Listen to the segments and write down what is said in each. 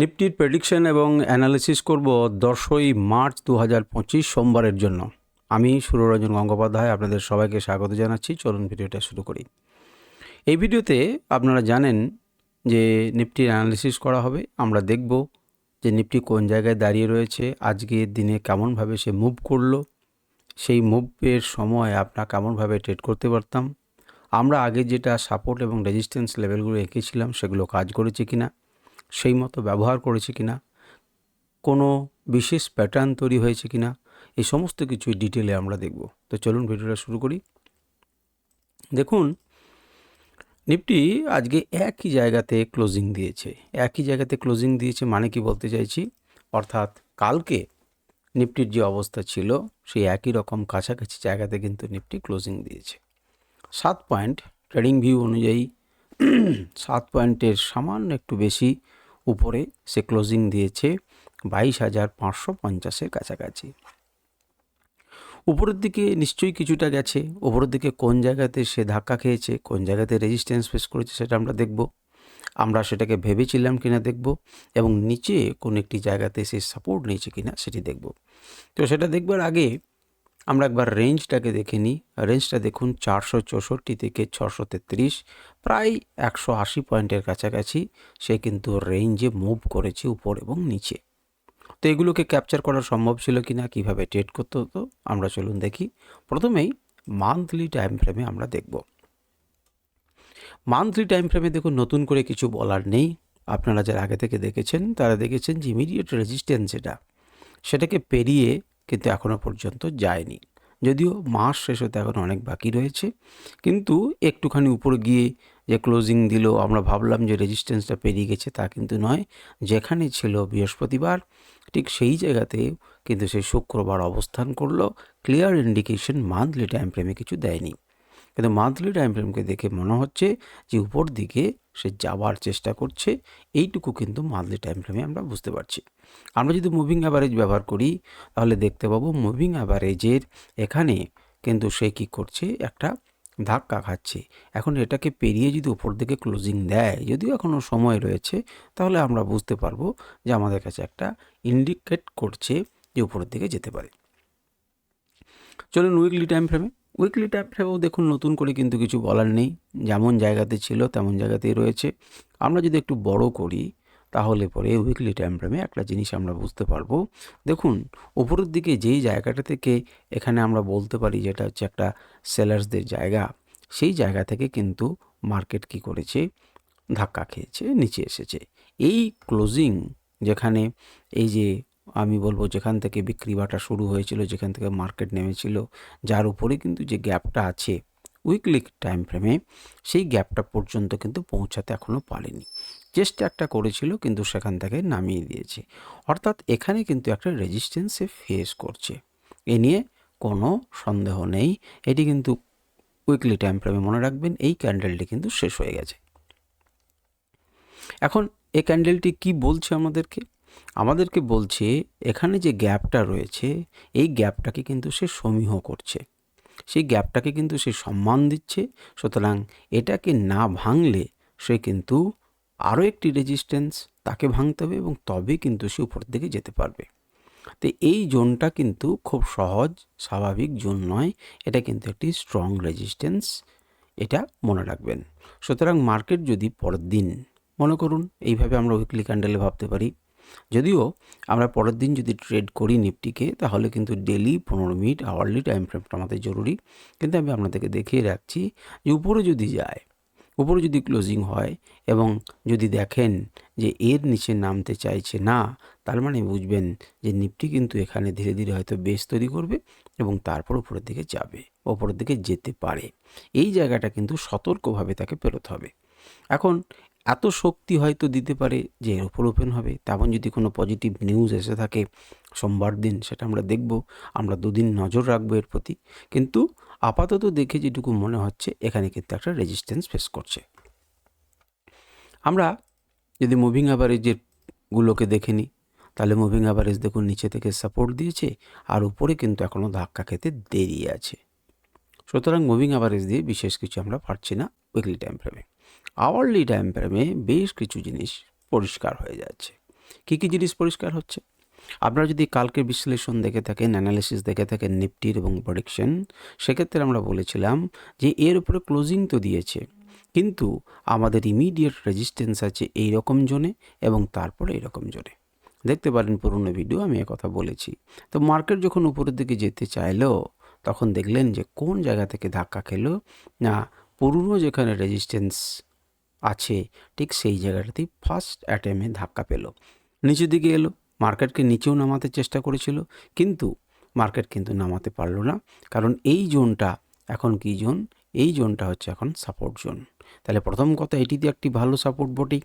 নিফটির prediction এবং analysis করব দশই মার্চ দু হাজার পঁচিশ সোমবারের জন্য। আমি সুররঞ্জন গঙ্গোপাধ্যায়, আপনাদের সবাইকে স্বাগত জানাচ্ছি। চলুন ভিডিওটা শুরু করি। এই ভিডিওতে আপনারা জানেন যে নিফটির অ্যানালিসিস করা হবে। আমরা দেখব যে নিফটি কোন জায়গায় দাঁড়িয়ে রয়েছে আজকের দিনে কেমনভাবে সে মুভ করল, সেই মুভের সময় আপনারা কেমনভাবে ট্রেড করতে পারতাম, আমরা আগে যেটা সাপোর্ট এবং রেজিস্ট্যান্স লেভেলগুলো এঁকেছিলাম, সেগুলো কাজ করেছে কিনা সেই মতো ব্যবহার করেছে কিনা, কোনো বিশেষ প্যাটার্ন তৈরি হয়েছে কিনা, এই সমস্ত কিছু ডিটেলে আমরা দেখব। তো চলুন ভিডিওটা শুরু করি। দেখুন, নিফটি আজকে একই জায়গাতে ক্লোজিং দিয়েছে। একই জায়গাতে ক্লোজিং দিয়েছে মানে কি বলতে চাইছি? অর্থাৎ কালকে নিফটির যে অবস্থা ছিল, সেই একই রকম কাছাকাছি জায়গাতে কিন্তু নিফটি ক্লোজিং দিয়েছে। সাত পয়েন্ট ট্রেডিং ভিউ অনুযায়ী, সাত পয়েন্টের সামান্য একটু বেশি উপরে সে ক্লোজিং দিয়েছে বাইশ হাজার পাঁচশো পঞ্চাশের কাছাকাছি। উপরের দিকে নিশ্চয়ই কিছুটা গেছে, উপরের দিকে কোন জায়গাতে সে ধাক্কা খেয়েছে, কোন জায়গাতে রেজিস্ট্যান্স ফেস করেছে সেটা আমরা দেখব। আমরা সেটাকে ভেবেছিলাম কিনা দেখব এবং নিচে কোন একটি জায়গাতে সে সাপোর্ট নিয়েছে কিনা সেটি দেখব। তো সেটা দেখবার আগে আমরা একবার রেঞ্জটাকে দেখে নিই। রেঞ্জটা দেখুন চারশো চৌষট্টি থেকে ছশো তেত্রিশ, প্রায় একশো আশি পয়েন্টের কাছাকাছি। সে কিন্তু রেঞ্জে মুভ করেছে উপর এবং নিচে। তো এগুলোকে ক্যাপচার করা সম্ভব ছিল কি না কীভাবে ট্রেড করতে হতো, আমরা চলুন দেখি। প্রথমেই মান্থলি টাইম ফ্রেমে আমরা দেখব। মান্থলি টাইম ফ্রেমে দেখুন, নতুন করে কিছু বলার নেই। আপনারা যারা আগে থেকে দেখেছেন, তারা দেখেছেন যে ইমিডিয়েট রেজিস্ট্যান্স যেটা সেটাকে পেরিয়ে কিন্তু এখনও পর্যন্ত যায়নি। যদিও মাস শেষ হতে এখন অনেক বাকি রয়েছে। কিন্তু একটুখানি উপরে গিয়ে যে ক্লোজিং দিল, আমরা ভাবলাম যে রেজিস্ট্যান্সটা পেরিয়ে গেছে, তা কিন্তু নয়। যেখানে ছিল বৃহস্পতিবার, ঠিক সেই জায়গাতে কিন্তু সেই শুক্রবার অবস্থান করল। ক্লিয়ার ইন্ডিকেশন মান্থলি টাইম ফ্রেমে কিছু দেয়নি। কিন্তু মান্থলি টাইম ফ্রেমকে দেখে মনে হচ্ছে যে উপর দিকে সে যাওয়ার চেষ্টা করছে। এইটুকু কিন্তু মান্থলি টাইম ফ্রেমে আমরা বুঝতে পারছি। আমরা যদি মুভিং অ্যাভারেজ ব্যবহার করি, তাহলে দেখতে পাবো মুভিং অ্যাভারেজের এখানে কিন্তু সে কী করছে? একটা ধাক্কা খাচ্ছে। এখন এটাকে পেরিয়ে যদি উপর দিকে ক্লোজিং দেয়, যদিও এখনও সময় রয়েছে, তাহলে আমরা বুঝতে পারব যে আমাদের কাছে একটা ইন্ডিকেট করছে যে উপরের দিকে যেতে পারে। চলুন উইকলি টাইম ফ্রেমে উইকলি টাইম ফ্রেমেও দেখুন, নতুন করে কিন্তু কিছু বলার নেই। যেমন জায়গাতে ছিল, তেমন জায়গাতেই রয়েছে। আমরা যদি একটু বড় করি তাহলে পরে উইকলি টাইম ফ্রেমে একটা জিনিস আমরা বুঝতে পারব। দেখুন, উপরের দিকে যেই জায়গাটা থেকে এখানে আমরা বলতে পারি যেটা হচ্ছে একটা সেলার্সদের জায়গা, সেই জায়গা থেকে কিন্তু মার্কেট কি করেছে? ধাক্কা খেয়েছে, নিচে এসেছে। এই ক্লোজিং যেখানে এই যে আমি বলব যেখান থেকে বিক্রি বাটা শুরু হয়েছিল, যেখান থেকে মার্কেট নেমেছিল, যার উপরে কিন্তু যে গ্যাপটা আছে উইকলি টাইম ফ্রেমে সেই গ্যাপটা পর্যন্ত কিন্তু পৌঁছাতে এখনও পারেনি। চেষ্টা একটা করেছিল, কিন্তু সেখান থেকে নামিয়ে দিয়েছে। অর্থাৎ এখানে কিন্তু একটা রেজিস্ট্যান্সে ফেস করছে। এ নিয়ে কোনো সন্দেহ নেই। এটি কিন্তু উইকলি টাইম ফ্রেমে মনে রাখবেন, এই ক্যান্ডেলটি কিন্তু শেষ হয়ে গেছে। এখন এই ক্যান্ডেলটি কি বলছে আমাদেরকে? আমাদেরকে বলছে, এখানে যে গ্যাপটা রয়েছে, এই গ্যাপটাকে কিন্তু সে সমীহ করছে। সেই গ্যাপটাকে কিন্তু সে সম্মান দিচ্ছে। সুতরাং এটাকে না ভাঙলে সে কিন্তু আরও একটি রেজিস্ট্যান্স তাকে ভাঙতে হবে এবং তবে কিন্তু সে উপরের দিকে যেতে পারবে। তো এই জোনটা কিন্তু খুব সহজ, স্বাভাবিক জোন নয়। এটা কিন্তু একটি স্ট্রং রেজিস্ট্যান্স এটা মনে রাখবেন। সুতরাং মার্কেট যদি পরের দিন, মনে করুন, এইভাবে আমরা উইকলি ক্যান্ডেলে ভাবতে পারি। যদিও আমরা পরের দিন যদি ট্রেড করি নিফটিকে, তাহলে কিন্তু ডেলি পনেরো মিনিট আওয়ারলি টাইম ফ্রেমটা আমাদের জরুরি। কিন্তু আমি আপনাদেরকে দেখিয়ে রাখছি যে উপরে যদি যায় উপরে যদি ক্লোজিং হয় এবং যদি দেখেন যে এর নিচে নামতে চাইছে না, তার মানে বুঝবেন যে নিফটি কিন্তু এখানে ধীরে ধীরে হয়তো বেশ তৈরি করবে এবং তারপর উপরের দিকে যাবে ওপরের দিকে যেতে পারে। এই জায়গাটা কিন্তু সতর্কভাবে তাকে পেরোতে হবে। এখন এত শক্তি হয়তো দিতে পারে যে এর ওপেন হবে। তেমন যদি কোনো পজিটিভ নিউজ এসে থাকে, সোমবার দিন সেটা আমরা দেখব, আমরা দুদিন নজর রাখব এর প্রতি। কিন্তু আপাতত দেখে যেটুকু মনে হচ্ছে, এখানে কিন্তু একটা রেজিস্ট্যান্স ফেস করছে। আমরা যদি মুভিং অ্যাভারেজের গুলোকে দেখে নিই, তাহলে মুভিং অ্যাভারেজ দেখুন নিচে থেকে সাপোর্ট দিয়েছে, আর উপরে কিন্তু এখনও ধাক্কা খেতে দেরি আছে। সুতরাং মুভিং অ্যাভারেজ দিয়ে বিশেষ কিছু আমরা পারছি না উইকলি টাইম ফ্রেমে আওয়ারলি টাইম ফ্রেমে বেশ কিছু জিনিস পরিষ্কার হয়ে যাচ্ছে। কী কী জিনিস পরিষ্কার হচ্ছে? আপনারা যদি কালকের বিশ্লেষণ দেখে থাকেন অ্যানালিসিস দেখে থাকেন নিফটির এবং প্রডিকশন সেক্ষেত্রে আমরা বলেছিলাম যে এর উপরে ক্লোজিং তো দিয়েছে, কিন্তু আমাদের ইমিডিয়েট রেজিস্ট্যান্স আছে এই রকম জোনে এবং তারপরে এইরকম জোনে। দেখতে পারেন পুরনো ভিডিও আমি কথা বলেছি। তো মার্কেট যখন উপরের দিকে যেতে চাইলো, তখন দেখলেন যে কোন জায়গা থেকে ধাক্কা খেলো, না পুরনো যেখানে রেজিস্ট্যান্স আছে, ঠিক সেই জায়গাটাতেই ফার্স্ট অ্যাটেমে ধাক্কা পেল। নিচের দিকে এলো। মার্কেটকে নিচেও নামাতে চেষ্টা করেছিল, কিন্তু মার্কেট কিন্তু নামাতে পারল না। কারণ এই জোনটা এখন কি জোন? এই জোনটা হচ্ছে এখন সাপোর্ট জোন। তাহলে প্রথম কথা এটিতে একটি ভালো সাপোর্ট বটেই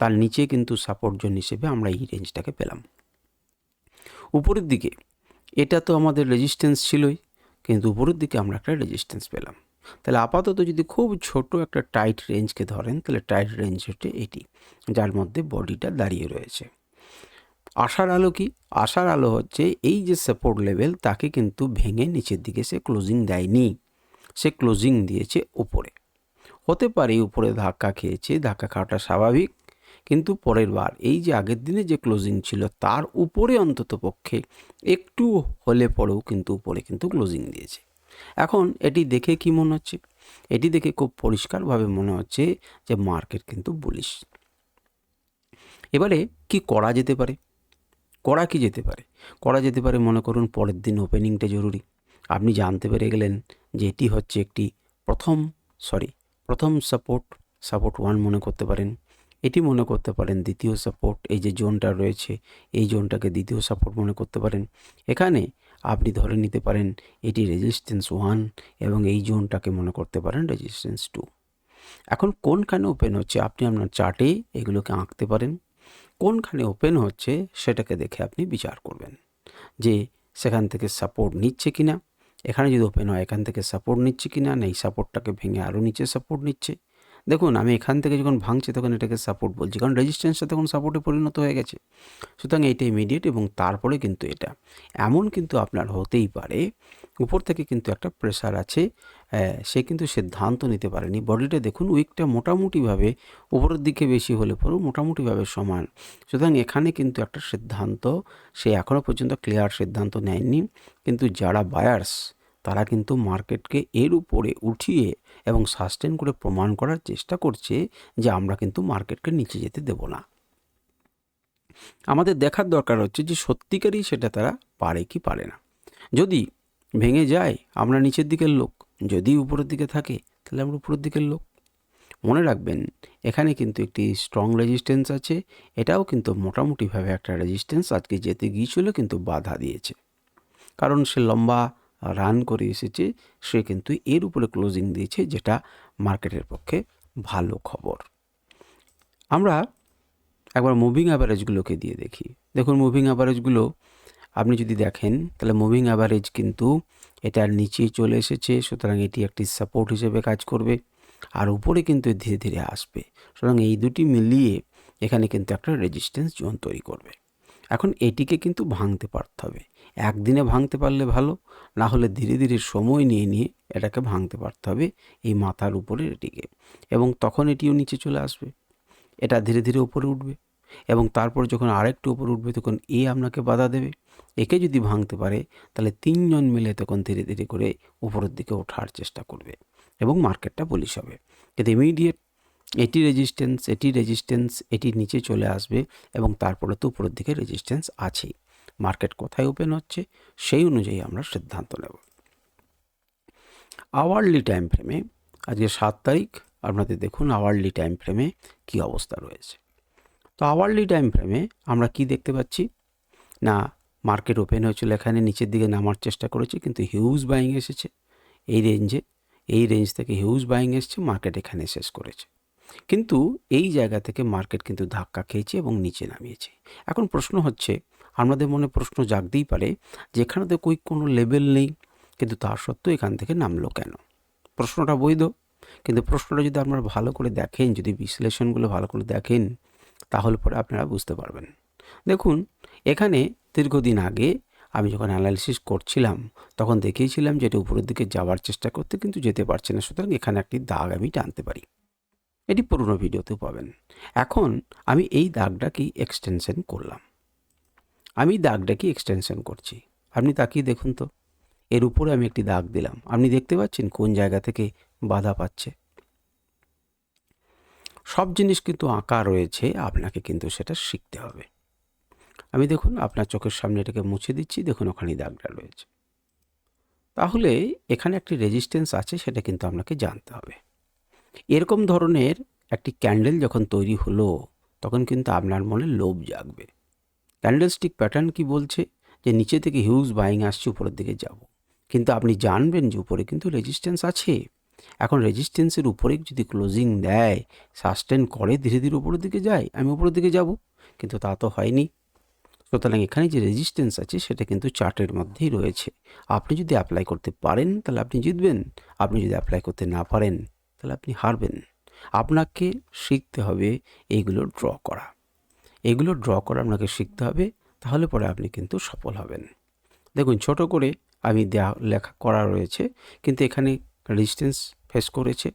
তার নিচে কিন্তু সাপোর্ট জোন হিসেবে আমরা এই রেঞ্জটাকে পেলাম। উপরের দিকে, এটা তো আমাদের রেজিস্ট্যান্স ছিলই, কিন্তু উপরের দিকে আমরা একটা রেজিস্ট্যান্স পেলাম। তাহলে আপাতত যদি খুব ছোট একটা টাইট রেঞ্জকে ধরেন, তাহলে টাইট রেঞ্জ হচ্ছে এটি, যার মধ্যে বডিটা দাঁড়িয়ে রয়েছে। আশার আলো কি? আশার আলো হচ্ছে এই যে সাপোর্ট লেভেল তাকে কিন্তু ভেঙে নিচের দিকে সে ক্লোজিং দেয়নি। সে ক্লোজিং দিয়েছে উপরে। হতে পারে উপরে ধাক্কা খেয়েছে, ধাক্কা খাওয়াটা স্বাভাবিক, কিন্তু পরের বার এই যে আগের দিনে যে ক্লোজিং ছিল তার উপরে অন্তত পক্ষে একটু হলে পরেও কিন্তু উপরে কিন্তু ক্লোজিং দিয়েছে। এখন এটি দেখে কি মনে হচ্ছে? এটি দেখে খুব পরিষ্কারভাবে মনে হচ্ছে যে মার্কেট কিন্তু বুলিশ এবারে কি করা যেতে পারে? করা কি যেতে পারে? করা যেতে পারে, মনে করুন, পরের দিন ওপেনিংটা জরুরি। আপনি জানতে পেরে গেলেন যে এটি হচ্ছে একটি প্রথম সরি প্রথম সাপোর্ট সাপোর্ট ওয়ান মনে করতে পারেন। এটি মনে করতে পারেন দ্বিতীয় সাপোর্ট এই যে জোনটা রয়েছে, এই জোনটাকে দ্বিতীয় সাপোর্ট মনে করতে পারেন। এখানে আপনি ধরে নিতে পারেন এটি রেজিস্ট্যান্স ওয়ান এবং এই জোনটাকে মনে করতে পারেন রেজিস্ট্যান্স টু এখন কোনখানে ওপেন হচ্ছে? আপনি আপনার চার্টে এগুলোকে আঁকতে পারেন। কোনখানে ওপেন হচ্ছে সেটাকে দেখে আপনি বিচার করবেন। যে সেখান থেকে সাপোর্ট নিচ্ছে কি না এখানে যদি ওপেন হয় এখান থেকে সাপোর্ট নিচ্ছে কি না এই সাপোর্টটাকে ভেঙে আরও নিচে সাপোর্ট নিচ্ছে। দেখুন, আমি এখান থেকে যখন ভাঙছি তখন এটাকে সাপোর্ট বলছি, কারণ রেজিস্ট্যান্সটা তখন সাপোর্টে পরিণত হয়ে গেছে। সুতরাং এটা ইমিডিয়েট এবং তারপরে কিন্তু এটা। এমন কিন্তু আপনার হতেই পারে, উপর থেকে কিন্তু একটা প্রেশার আছে সে কিন্তু সিদ্ধান্ত নিতে পারেনি। বডিটা দেখুন, উইকটা মোটামুটিভাবে উপরের দিকে বেশি হলে পরেও মোটামুটিভাবে সমান। সুতরাং এখানে কিন্তু একটা সিদ্ধান্ত, সে এখনও পর্যন্ত ক্লিয়ার সিদ্ধান্ত নেয়নি। কিন্তু যারা বায়ার্স তারা কিন্তু মার্কেটকে এর উপরে উঠিয়ে এবং সাস্টেন করে প্রমাণ করার চেষ্টা করছে যে আমরা কিন্তু মার্কেটকে নিচে যেতে দেব না। আমাদের দেখার দরকার হচ্ছে যে সত্যিকারই সেটা তারা পারে কি পারে না। যদি ভেঙে যায়, আমরা নিচের দিকের লোক যদি উপরের দিকে থাকে, তাহলে আমরা উপরের দিকের লোক। মনে রাখবেন, এখানে কিন্তু একটি স্ট্রং রেজিস্ট্যান্স আছে, এটাও কিন্তু মোটামুটিভাবে একটা রেজিস্ট্যান্স আজকে যেতে গিয়েছিল কিন্তু বাধা দিয়েছে। কারণ সে লম্বা রান করে এসেছে, সে কিন্তু এর উপরে ক্লোজিং দিয়েছে, যেটা মার্কেটের পক্ষে ভালো খবর। আমরা একবার মুভিং অ্যাভারেজগুলোকে দিয়ে দেখি। দেখুন মুভিং অ্যাভারেজগুলো আপনি যদি দেখেন, তাহলে মুভিং অ্যাভারেজ কিন্তু এটার নিচে চলে এসেছে, সুতরাং এটি একটি সাপোর্ট হিসেবে কাজ করবে, আর উপরে কিন্তু ধীরে ধীরে আসবে। সুতরাং এই দুটি মিলিয়ে এখানে কিন্তু একটা রেজিস্ট্যান্স জোন তৈরি করবে। এখন এটিকে কিন্তু ভাঙতে পারতে হবে। একদিনে ভাঙতে পারলে ভালো, না হলে ধীরে ধীরে সময় নিয়ে নিয়ে এটাকে ভাঙতে পারতে হবে এই মাথার উপরে এটিকে, এবং তখন এটিও নিচে চলে আসবে। এটা ধীরে ধীরে উপরে উঠবে। এবং তারপর যখন আরেকটু উপর উঠবে তখন এ আপনাকে বাধা দেবে। একে যদি ভাঙতে পারে, তাহলে তিনজন মিলে তখন ধীরে ধীরে করে উপরের দিকে ওঠার চেষ্টা করবে এবং মার্কেটটা বলিশ হবে। কিন্তু ইমিডিয়েট এটি রেজিস্ট্যান্স এটি রেজিস্ট্যান্স এটি নিচে চলে আসবে এবং তারপরে তো উপরের দিকে রেজিস্ট্যান্স আছেই। মার্কেট কোথায় ওপেন হচ্ছে, সেই অনুযায়ী আমরা সিদ্ধান্ত নেব। আওয়ারলি টাইম ফ্রেমে আজকে সাত তারিখ, আপনাদের দেখুন আওয়ারলি টাইম ফ্রেমে কী অবস্থা রয়েছে। তো আওয়ারলি টাইম ফ্রেমে আমরা কি দেখতে পাচ্ছি? না, মার্কেট ওপেন হয়েছিল এখানে, নিচের দিকে নামার চেষ্টা করেছে, কিন্তু হিউজ বাইং এসেছে। এই রেঞ্জে, এই রেঞ্জ থেকে হিউজ বাইং এসছে, মার্কেট এখানে শেষ করেছে। কিন্তু এই জায়গা থেকে মার্কেট কিন্তু ধাক্কা খেয়েছে এবং নিচে নামিয়েছে। এখন প্রশ্ন হচ্ছে, আমাদের মনে প্রশ্ন জাগতেই পারে যে এখানে তো কই কোনো লেভেল নেই, কিন্তু তা সত্ত্বেও এখান থেকে নামলো কেন? প্রশ্নটা বৈধ, কিন্তু প্রশ্নটা যদি আপনারা ভালো করে দেখেন, যদি বিশ্লেষণগুলো ভালো করে দেখেন তাহলে পরে আপনারা বুঝতে পারবেন। দেখুন, এখানে দীর্ঘদিন আগে আমি যখন অ্যানালিসিস করছিলাম, তখন দেখিয়েছিলাম যে এটা উপরের দিকে যাওয়ার চেষ্টা করতে কিন্তু যেতে পারছে না। সুতরাং এখানে একটি দাগ আমি টানতে পারি। এটি পুরনো ভিডিওতেও পাবেন। এখন আমি এই দাগটাকেই এক্সটেনশন করলাম। আমি দাগটাকে এক্সটেনশন করছি। আপনি তাকিয়ে দেখুন তো। এর উপরে আমি একটি দাগ দিলাম। আপনি দেখতে পাচ্ছেন কোন জায়গা থেকে বাধা পাচ্ছে। সব জিনিস কিন্তু আঁকা রয়েছে, আপনাকে কিন্তু সেটা শিখতে হবে। আমি দেখুন, আপনার চোখের সামনে এটাকে মুছে দিচ্ছি, দেখুন ওখানে দাগটা রয়েছে। তাহলে এখানে একটি রেজিস্ট্যান্স আছে, সেটা কিন্তু আপনাকে জানতে হবে। এরকম ধরনের একটি ক্যান্ডেল যখন তৈরি হলো, তখন কিন্তু আপনার মনে লোভ জাগবে। ক্যান্ডেলস্টিক প্যাটার্ন কি বলছে? যে নিচে থেকে হিউজ বাইং আসছে, উপরের দিকে যাব। কিন্তু আপনি জানবেন যে উপরে কিন্তু রেজিস্ট্যান্স আছে। এখন রেজিস্ট্যান্সের উপরে যদি ক্লোজিং দেয় সাস্টেন করে ধীরে ধীরে উপরের দিকে যায়, আমি উপরের দিকে যাব। কিন্তু তা তো হয়নি। সুতরাং এখানে যে রেজিস্ট্যান্স আছে, সেটা কিন্তু চার্টের মধ্যেই রয়েছে। আপনি যদি অ্যাপ্লাই করতে পারেন, তাহলে আপনি জিতবেন। আপনি যদি অ্যাপ্লাই করতে না পারেন, তাহলে আপনি হারবেন। আপনাকে শিখতে হবে এইগুলো ড্র করা। এগুলো ড্র করা আপনাকে শিখতে হবে, তাহলে পরে আপনি কিন্তু সফল হবেন। দেখুন, ছোট করে আমি দেওয়া লেখা করা রয়েছে, কিন্তু এখানে রেজিস্ট্যান্স ফেস করেছে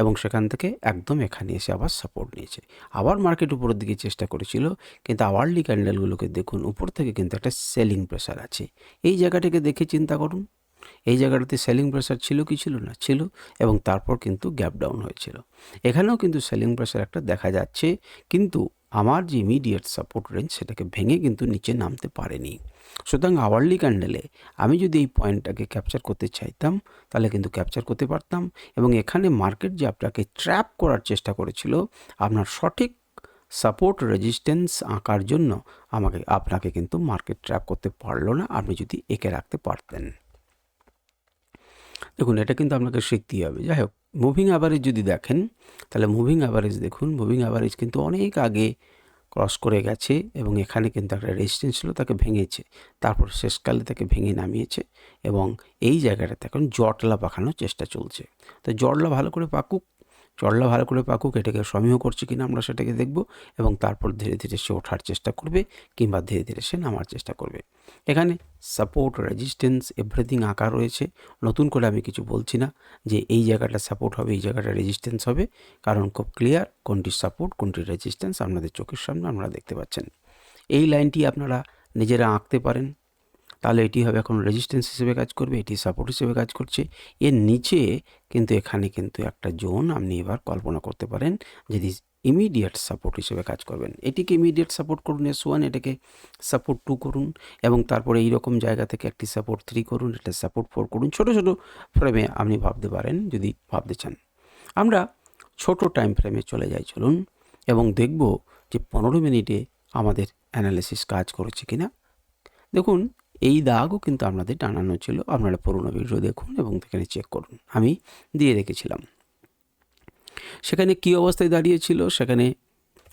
এবং সেখান থেকে একদম এখানে এসে আবার সাপোর্ট নিয়েছে। আবার মার্কেট উপরের দিকে চেষ্টা করেছিল, কিন্তু আওয়ারলি ক্যান্ডেলগুলোকে দেখুন, উপর থেকে কিন্তু একটা সেলিং প্রেশার আছে। এই জায়গাটাকে দেখে চিন্তা করুন। এই জায়গাটাতে সেলিং প্রেশার ছিল কি ছিল না? ছিল এবং তারপর কিন্তু গ্যাপ ডাউন হয়েছিল। এখানেও কিন্তু সেলিং প্রেশার একটা দেখা যাচ্ছে, কিন্তু আমার যে ইমিডিয়েট সাপোর্ট রেঞ্জ সেটাকে ভেঙে কিন্তু নিচে নামতে পারেনি। সুতরাং আওয়ারলি ক্যান্ডেলে আমি যদি এই পয়েন্টটাকে ক্যাপচার করতে চাইতাম, তাহলে কিন্তু ক্যাপচার করতে পারতাম এবং এখানে মার্কেট যে আপনাকে ট্র্যাপ করার চেষ্টা করেছিল, আপনার সঠিক সাপোর্ট রেজিস্ট্যান্স আঁকার জন্য আমাকে, আপনাকে কিন্তু মার্কেট ট্র্যাপ করতে পারল না, আপনি যদি এঁকে রাখতে পারতেন। দেখুন, এটা কিন্তু আপনাকে শিখতেই হবে। যাই হোক মুভিং অ্যাভারেজ যদি দেখেন, তাহলে মুভিং অ্যাভারেজ দেখুন। মুভিং অ্যাভারেজ কিন্তু অনেক আগে ক্রস করে গেছে এবং এখানে কিন্তু একটা রেজিস্ট্যান্স ছিল, তাকে ভেঙেছে। তারপর শেষকালে তাকে ভেঙে নামিয়েছে এবং এই জায়গাটাতে এখন জটলা পাকানোর চেষ্টা চলছে। তো জটলা ভালো করে পাকুক জটলা ভালো করে পাকুক, এটাকে সমীহ করছে কিনা আমরা সেটাকে দেখব এবং তারপর ধীরে ধীরে সে ওঠার চেষ্টা করবে কিংবা ধীরে ধীরে সে নামার চেষ্টা করবে। এখানে সাপোর্ট রেজিস্ট্যান্স এভরিথিং আঁকা রয়েছে। নতুন করে আমি কিছু বলছি না যে এই জায়গাটা সাপোর্ট হবে, এই জায়গাটা রেজিস্ট্যান্স হবে। কারণ খুব ক্লিয়ার কোনটি সাপোর্ট কোনটি রেজিস্ট্যান্স আপনাদের চোখের সামনে আপনারা দেখতে পাচ্ছেন। এই লাইনটি আপনারা নিজেরা আঁকতে পারেন। তাহলে এটি হবে এখন রেজিস্ট্যান্স হিসেবে কাজ করবে, এটি সাপোর্ট হিসেবে কাজ করছে। এর নিচে কিন্তু এখানে কিন্তু একটা জোন আপনি এবার কল্পনা করতে পারেন যদি ইমিডিয়েট সাপোর্ট হিসেবে কাজ করবেন। এটিকে ইমিডিয়েট সাপোর্ট করুন এস ওয়ান এটাকে সাপোর্ট টু করুন এবং তারপরে এইরকম জায়গা থেকে একটি সাপোর্ট থ্রি করুন এটা সাপোর্ট ফোর করুন। ছোট ছোট ফ্রেমে আপনি ভাবতে পারেন, যদি ভাবতে চান। আমরা ছোট টাইম ফ্রেমে চলে যাই, চলুন, এবং দেখব যে পনেরো মিনিটে আমাদের অ্যানালিসিস কাজ করেছে কিনা। দেখুন এই দাগও কিন্তু আপনাদের টানানো ছিল। আপনারা পুরোনো ভিডিও দেখুন এবং সেখানে চেক করুন। আমি দিয়ে রেখেছিলাম। সেখানে কী অবস্থায় দাঁড়িয়েছিল সেখানে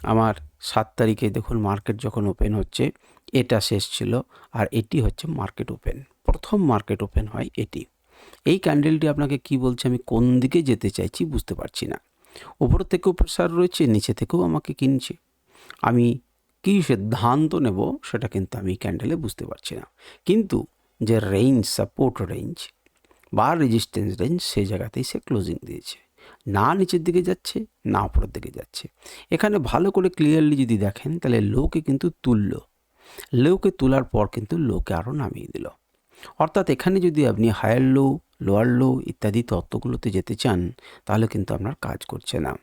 আমার সাত তারিখে দেখুন মার্কেট যখন ওপেন হচ্ছে, এটা শেষ ছিল আর এটি হচ্ছে মার্কেট ওপেন প্রথম মার্কেট ওপেন হয় এটি। এই ক্যান্ডেলটি আপনাকে কি বলছে? আমি কোন দিকে যেতে চাইছি বুঝতে পারছি না। উপর থেকেও প্রেশার রয়েছে, নিচে থেকেও আমাকে কিনছে। আমি কী সিদ্ধান্ত নেব সেটা কিন্তু আমি ক্যান্ডেলে বুঝতে পারছি না। কিন্তু যে রেঞ্জ সাপোর্ট রেঞ্জ বা রেজিস্ট্যান্স রেঞ্জ সেই জায়গাতেই সে ক্লোজিং দিয়েছে। না নিচের দিকে যাচ্ছে, না উপরের দিকে যাচ্ছে। এখানে ভালো করে ক্লিয়ারলি যদি দেখেন, তাহলে লোকে কিন্তু তুললো। লোকে তোলার পর কিন্তু লোকে আরও নামিয়ে দিল। অর্থাৎ এখানে যদি আপনি হায়ার লো লোয়ার লো ইত্যাদি তত্ত্বগুলোতে যেতে চান, তাহলে কিন্তু আপনার কাজ করছে না।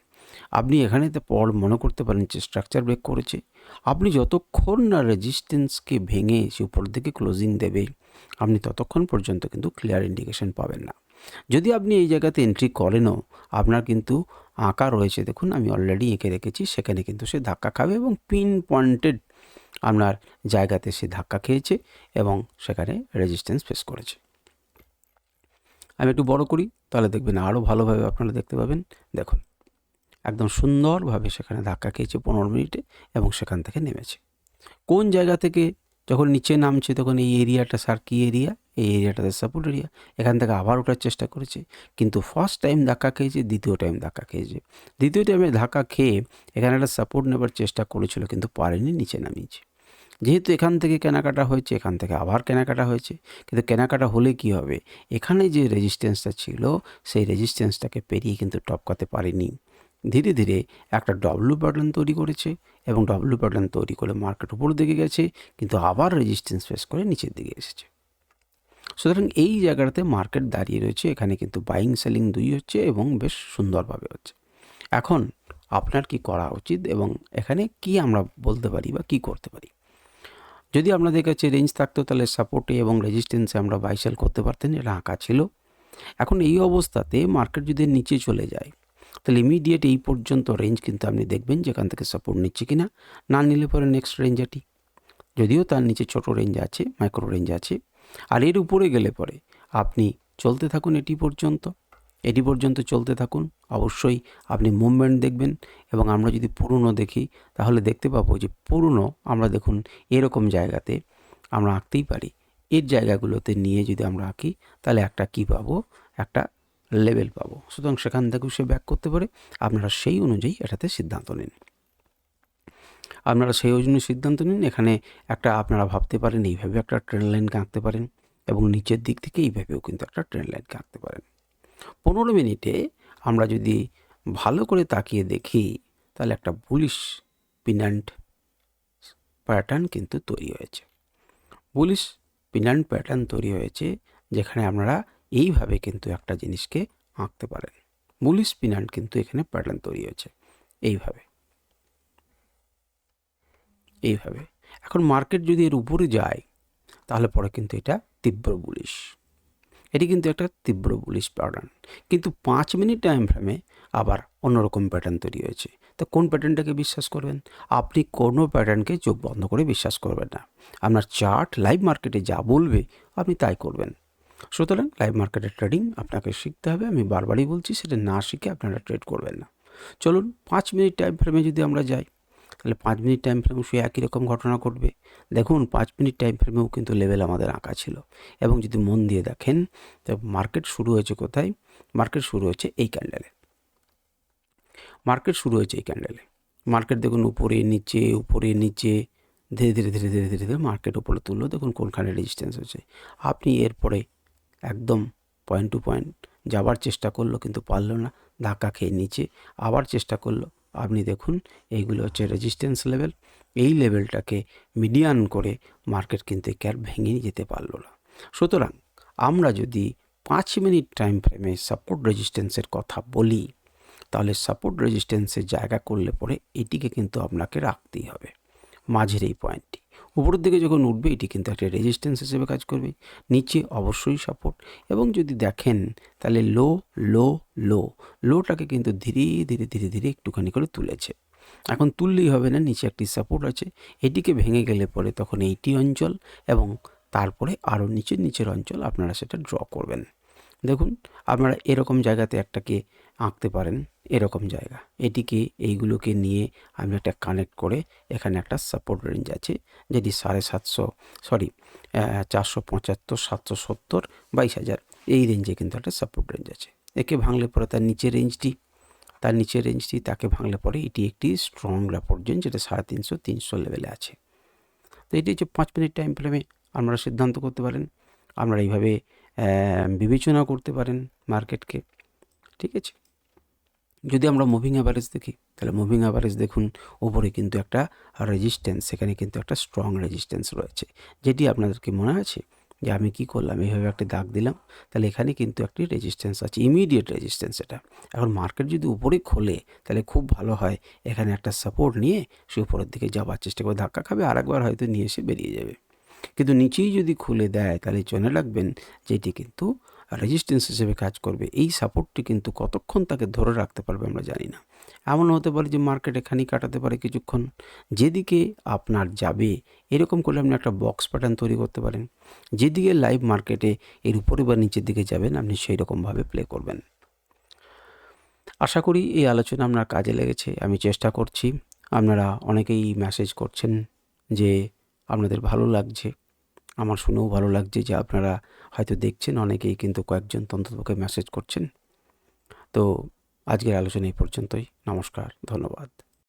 আপনি এখানেতে পর মনে করতে পারেন যে স্ট্রাকচার ব্রেক করেছে। আপনি যতক্ষণ না রেজিস্ট্যান্সকে ভেঙে সে উপর দিকে ক্লোজিং দেবে, আপনি ততক্ষণ পর্যন্ত কিন্তু ক্লিয়ার ইন্ডিকেশন পাবেন না। যদি আপনি এই জায়গাতে এন্ট্রি করেনও, আপনার কিন্তু আঁকা রয়েছে। দেখুন, আমি অলরেডি এঁকে রেখেছি, সেখানে কিন্তু সে ধাক্কা খাবে এবং পিন পয়েন্টেড আপনার জায়গাতে সে ধাক্কা খেয়েছে এবং সেখানে রেজিস্ট্যান্স ফেস করেছে। আমি একটু বড় করি, তাহলে দেখবেন আরও ভালোভাবে আপনারা দেখতে পাবেন। দেখুন। একদম সুন্দরভাবে সেখানে ধাক্কা খেয়েছে পনেরো মিনিটে এবং সেখান থেকে নেমেছে। কোন জায়গা থেকে যখন নিচে নামছে তখন এই এরিয়াটা, স্যার, কী এরিয়া? এই এরিয়াটাতে সাপোর্ট এরিয়া এখান থেকে আবার ওঠার চেষ্টা করেছে। কিন্তু ফার্স্ট টাইম ধাক্কা খেয়েছে, দ্বিতীয় টাইম ধাক্কা খেয়েছে। দ্বিতীয় টাইমে ধাক্কা খেয়ে এখানে একটা সাপোর্ট নেবার চেষ্টা করেছিল কিন্তু পারেনি, নিচে নামিয়েছে। যেহেতু এখান থেকে কেনাকাটা হয়েছে, এখান থেকে আবার কেনাকাটা হয়েছে। কিন্তু কেনাকাটা হলে কি হবে? এখানে যে রেজিস্ট্যান্সটা ছিল, সেই রেজিস্ট্যান্সটাকে পেরিয়ে কিন্তু টপকাতে পারেনি। ধীরে ধীরে একটা ডব্লু প্যাটার্ন তৈরি করেছে এবং ডব্লু প্যাটার্ন তৈরি করে মার্কেট উপর দিকে গেছে, কিন্তু আবার রেজিস্ট্যান্স ফেস করে নিচের দিকে এসেছে। সুতরাং এই জায়গাটাতে মার্কেট দাঁড়িয়ে রয়েছে, এখানে কিন্তু বাইং সেলিং দুই হচ্ছে এবং বেশ সুন্দরভাবে হচ্ছে। এখন আপনার কি করা উচিত এবং এখানে কি আমরা বলতে পারি বা কি করতে পারি? যদি আপনাদের কাছে রেঞ্জ থাকতো তাহলে সাপোর্টে এবং রেজিস্ট্যান্সে আমরা বাইসেল করতে পারতেন, এটা আঁকা ছিল। এখন এই অবস্থাতে মার্কেট যদি নিচে চলে যায় তাহলে ইমিডিয়েট এই পর্যন্ত রেঞ্জ কিন্তু আপনি দেখবেন যেখান থেকে সাপোর্ট নিচ্ছে কি না না নিলে পরে নেক্সট রেঞ্জ এটি যদিও তার নিচে ছোট রেঞ্জ আছে মাইক্রো রেঞ্জ আছে। আর এর উপরে গেলে পরে আপনি চলতে থাকুন এটি পর্যন্ত। এটি পর্যন্ত চলতে থাকুন। অবশ্যই আপনি মুভমেন্ট দেখবেন এবং আমরা যদি পুরনো দেখি, তাহলে দেখতে পাবো যে পুরনো আমরা দেখুন এরকম জায়গাতে আমরা আঁকতেই পারি। এর জায়গাগুলোতে নিয়ে যদি আমরা আঁকি, তাহলে একটা কি পাবো? একটা লেভেল পাবো। সুতরাং সেখান থেকেও সে ব্যাক করতে পারে। আপনারা সেই অনুযায়ী এটাতে সিদ্ধান্ত নিন। আপনারা সেই অনুযায়ী সিদ্ধান্ত নিন। এখানে একটা আপনারা ভাবতে পারেন, এইভাবে একটা ট্রেন লাইনকে আঁকতে পারেন এবং নিচের দিক থেকে এইভাবেও কিন্তু একটা ট্রেন লাইনকে আঁকতে পারেন। পনেরো মিনিটে আমরা যদি ভালো করে তাকিয়ে দেখি, তাহলে একটা বুলিশ পিনান্ট প্যাটার্ন কিন্তু তৈরি হয়েছে। বুলিশ পিনান্ট প্যাটার্ন তৈরি হয়েছে, যেখানে আপনারা এইভাবে কিন্তু একটা জিনিসকে আঁকতে পারেন। বুলিশ পিনান্ট কিন্তু এখানে প্যাটার্ন তৈরি হয়েছে। এইভাবে। এইভাবে। এখন মার্কেট যদি এর উপরে যায়, তাহলে পরে কিন্তু এটা তীব্র বুলিশ। এটি কিন্তু একটা তীব্র বুলিশ প্যাটার্ন। কিন্তু পাঁচ মিনিট টাইম ফ্রেমে আবার অন্যরকম প্যাটার্ন তৈরি হয়েছে। তো কোন প্যাটার্নটাকে বিশ্বাস করবেন? আপনি কোনো প্যাটার্নকে চোখ বন্ধ করে বিশ্বাস করবেন না। আপনার চার্ট, লাইভ মার্কেটে যা বলবে, আপনি তাই করবেন। সুতরাং লাইভ মার্কেটের ট্রেডিং আপনাকে শিখতে হবে আমি বারবারই বলছি সেটা না শিখে আপনারা ট্রেড করবেন না চলুন পাঁচ মিনিট টাইম ফ্রেমে যদি আমরা যাই তাহলে পাঁচ মিনিট টাইম ফ্রেমে সে একই রকম ঘটনা ঘটবে দেখুন পাঁচ মিনিট টাইম ফ্রেমেও কিন্তু লেভেল আমাদের আঁকা ছিল এবং যদি মন দিয়ে দেখেন তো মার্কেট শুরু হয়েছে কোথায় মার্কেট শুরু হয়েছে এই ক্যান্ডেলে মার্কেট শুরু হয়েছে এই ক্যান্ডেলে মার্কেট দেখুন উপরে নিচে উপরে নিচে ধীরে ধীরে ধীরে ধীরে ধীরে ধীরে মার্কেট উপরে তুললো দেখুন কোনখানে রেজিস্ট্যান্স হচ্ছে আপনি এরপরে একদম পয়েন্ট টু পয়েন্ট যাবার চেষ্টা করল কিন্তু পারল না, ধাক্কা খেয়ে নিচে। আবার চেষ্টা করল, আপনি দেখুন, এইগুলো হচ্ছে রেজিস্ট্যান্স লেভেল এই লেভেলটাকে মিডিয়ান করে মার্কেট কিন্তু ক্যার ভেঙে যেতে পারল না। সুতরাং আমরা যদি পাঁচ মিনিট টাইম ফ্রেমে সাপোর্ট রেজিস্ট্যান্সের কথা বলি, তাহলে সাপোর্ট রেজিস্ট্যান্সের জায়গা করলে পরে এটিকে কিন্তু আপনাকে রাখতেই হবে। মাঝের এই পয়েন্টটি উপরের দিকে যখন উঠবে, এটি কিন্তু একটা রেজিস্ট্যান্স হিসেবে কাজ করবে। নিচে অবশ্যই সাপোর্ট এবং যদি দেখেন, তাহলে লো লো লো লোটাকে কিন্তু ধীরে ধীরে ধীরে ধীরে একটুখানি করে তুলেছে। এখন তুললেই হবে না, নিচে একটি সাপোর্ট আছে। এটিকে ভেঙে গেলে পরে তখন এইটি অঞ্চল এবং তারপরে আরও নিচের নিচের অঞ্চল আপনারা সেটা ড্র করবেন। দেখুন, আপনারা এরকম জায়গাতে একটাকে আঁকতে পারেন এরকম জায়গা। এটিকে, এইগুলোকে নিয়ে আমি একটা কানেক্ট করে এখানে একটা সাপোর্ট রেঞ্জ আছে। যেটি সাড়ে সাতশো সরি চারশো পঁচাত্তর, সাতশো সত্তর, বাইশ হাজার, এই রেঞ্জে কিন্তু একটা সাপোর্ট রেঞ্জ আছে। একে ভাঙলে পরে তার নিচের রেঞ্জটি তার নিচের রেঞ্জটি তাকে ভাঙলে পরে এটি একটি স্ট্রং র্যাপোর্ট জোন যেটা সাড়ে তিনশো তিনশো লেভেলে আছে। তো এটি হচ্ছে পাঁচ মিনিট টাইম ফ্রেমে আপনারা সিদ্ধান্ত করতে পারেন। আপনারা এইভাবে বিবেচনা করতে পারেন মার্কেটকে ঠিক আছে? যদি আমরা মুভিং অ্যাভারেজ দেখি, তাহলে মুভিং অ্যাভারেজ দেখুন ওপরে কিন্তু একটা রেজিস্ট্যান্স সেখানে কিন্তু একটা স্ট্রং রেজিস্ট্যান্স রয়েছে। যেটি আপনাদেরকে মনে আছে? যে আমি কি করলাম? এইভাবে একটা দাগ দিলাম, তাহলে এখানে কিন্তু একটি রেজিস্ট্যান্স আছে ইমিডিয়েট রেজিস্ট্যান্স এটা। এখন মার্কেট যদি উপরে খোলে, তাহলে খুব ভালো হয়, এখানে একটা সাপোর্ট নিয়ে সে উপরের দিকে যাওয়ার চেষ্টা করে ধাক্কা খাবে, আরেকবার হয়তো নিয়ে এসে বেরিয়ে যাবে। কিন্তু নিচেই যদি খুলে দেয়, তাহলে জেনে রাখবেন যে এটি কিন্তু রেজিস্ট্যান্স হিসেবে কাজ করবে, এই সাপোর্টটি কিন্তু কতক্ষণ তাকে ধরে রাখতে পারবে আমরা জানি না। এমন হতে পারে যে মার্কেট এখানেই কাটাতে পারে কিছুক্ষণ, যেদিকে আপনার যাবে, এরকম করলে আপনি একটা বক্স প্যাটার্ন তৈরি করতে পারেন। যেদিকে লাইভ মার্কেটে এর উপরে বা নিচের দিকে যাবেন, আপনি সেই রকমভাবে প্লে করবেন। আশা করি এই আলোচনা আপনার কাজে লেগেছে, আমি চেষ্টা করছি। আপনারা অনেকেই মেসেজ করছেন যে আপনাদের ভালো লাগছে। আমার শুনেও ভালো লাগছে যে আপনারা হয়তো দেখছেন, অনেকেই কিন্তু কয়েকজন তন্ত্রপক্ষে মেসেজ করছেন। তো আজকের আলোচনা এই পর্যন্তই। নমস্কার, ধন্যবাদ।